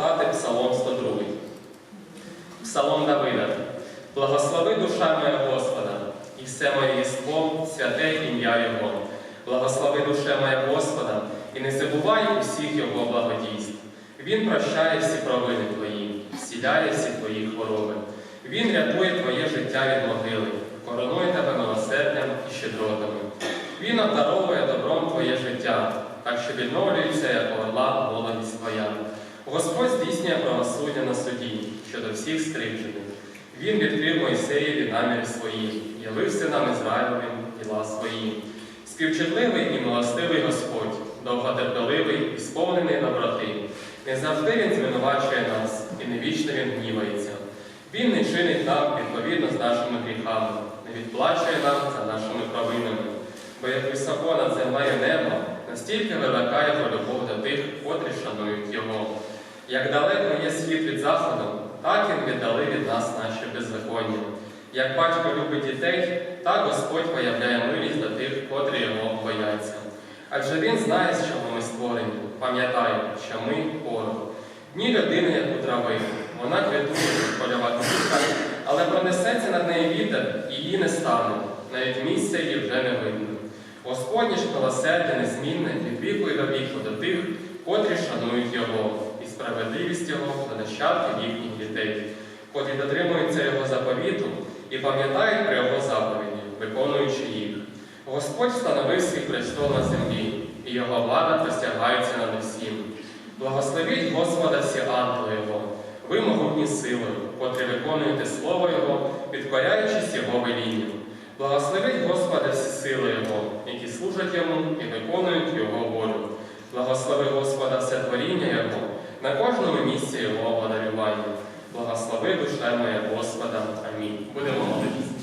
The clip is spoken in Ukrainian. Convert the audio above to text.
читати Псалом 102. Псалом Давида. Благослови душа моя Господа, і все моє єство, святе ім'я Його. Благослови душе моя Господа, і не забувай усіх Його благодійств. Він прощає всі провини твої, зціляє всі твої хвороби. Він рятує твоє життя від могили, коронує тебе милосердям і щедротами. Він обдаровує добром твоє життя, так що відновлюється, як орла молодість твоя. Господь здійснює правосуддя на суді щодо всіх скривджених. Він відкрив Мойсеєві наміри свої, явив синам Ізраїлевим діла свої. Співчутливий і милостивий Господь, довготерпеливий і сповнений доброти. Не завжди Він звинувачує нас, і не вічно Він гнівається. Він не чинить нам відповідно з нашими гріхами, не відплачує нам за нашими провинами. Бо як високо над землею небо, настільки велика його любов до тих, котрі шанують його. Як далеко є світ від заходу, так він віддали від нас наші беззаконня. Як батько любить дітей, так Господь виявляє милість до тих, котрі його бояться. Адже він знає, з чого ми створені, пам'ятає, що ми порох. Дні людини, як у трави, вона квітує, польова квітка, але пронесеться над нею вітер, і її не стане, навіть місця її вже не видно. Господнє ж милосердя незмінне від віку і до віку до тих, котрі шанують його, і справедливість його до нащадків їхніх дітей, котрі дотримуються його заповіту і пам'ятають про його заповіді, виконуючи їх. Господь встановив свій престол на землі, і його влада простягається над усім. Благословіть Господа всі ангели Його, ви могутні сили, котрі виконуєте Слово Його, підкоряючись Його велінню. Благословіть Господа всі сили Його, які служать Йому і виконують Його волю. Благослови на кожному місці його одарювання. Благослови душе моя Господа. Амінь. Будемо молитися.